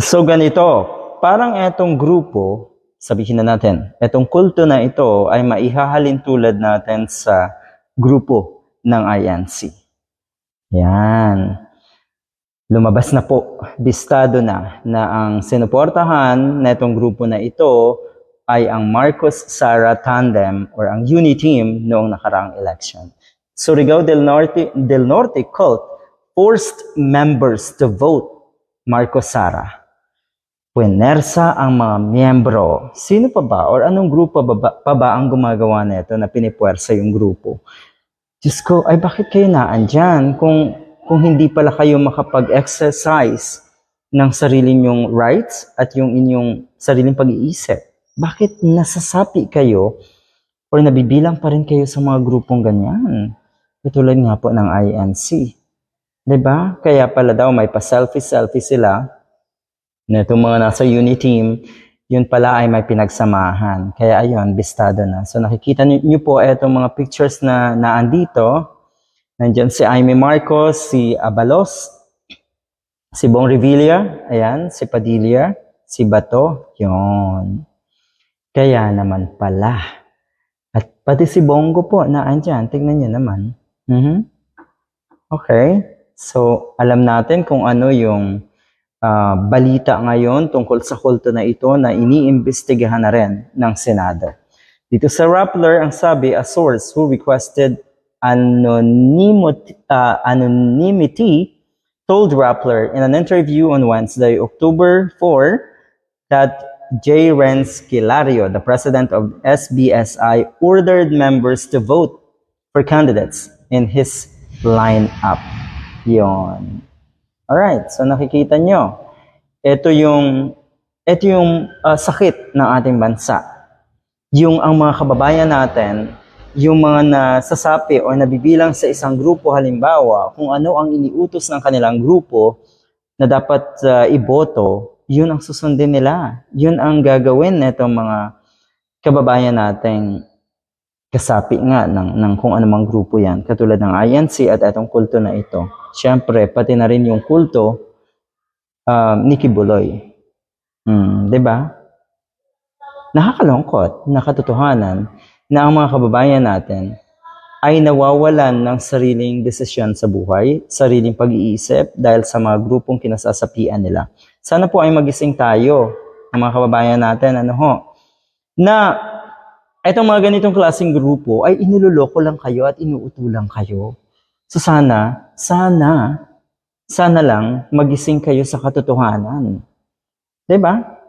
So ganito, parang etong grupo, sabihin na natin, etong kulto na ito ay maihahalin tulad natin sa grupo ng INC. Yan. Lumabas na po, bistado na, na ang sinuportahan na itong grupo na ito ay ang Marcos Sara Tandem or ang Uni Team noong nakaraang election. Surigao del Norte, del Norte cult forced members to vote Marcos Sara. Puwersa ang mga miyembro. Sino pa ba or anong grupo pa ba, pa ba ang gumagawa nito na pinipuwersa yung grupo? Diyos ko, ay bakit kayo naandyan kung, kung hindi pala kayo makapag-exercise ng sarili nyong rights at yung inyong sariling pag-iisip? Bakit nasasapi kayo or nabibilang pa rin kayo sa mga grupong ganyan? Katulad nga po ng INC. ba? Kaya pala daw may pa-selfie-selfie sila na itong mga nasa uni team, yun pala ay may pinagsamahan. Kaya ayun, bistado na. So nakikita niyo, po itong mga pictures na naandito. Nandiyan si Amy Marcos, si Abalos, si Bong Revilla, ayan, si Padilla, si Bato, yun. Kaya naman pala. At pati si Bongo po na andyan, tignan niyo naman. Mhm. Okay. So, alam natin kung ano yung ah, balita ngayon tungkol sa kulto na ito na iniimbestigahan na rin ng Senado. Dito sa Rappler, ang sabi, a source who requested anonymity, ah, anonymity told Rappler in an interview on Wednesday, October 4, that J. Renz Kilario, the president of SBSI, ordered members to vote for candidates in his lineup. Yon. Alright, so nakikita nyo, ito yung, ito yung ah, sakit ng ating bansa. Yung ang mga kababayan natin, yung mga nasasapi o nabibilang sa isang grupo halimbawa, kung ano ang iniutos ng kanilang grupo na dapat ah, iboto, yun ang susundin nila. Yun ang gagawin nitong mga kababayan nating kasapi nga ng, ng kung anumang grupo yan, katulad ng INC at itong kulto na ito. Siyempre, pati na rin yung kulto um, ni Kibuloy. Hmm, ba? Nakakalungkot na katotohanan na ang mga kababayan natin ay nawawalan ng sariling desisyon sa buhay, sariling pag-iisip dahil sa mga grupong kinasasapian nila. Sana po ay magising tayo, ang mga kababayan natin, ano ho, na itong mga ganitong klaseng grupo ay iniloloko lang kayo at inuutulang kayo. So sana, sana, sana lang magising kayo sa katotohanan. 'Di ba?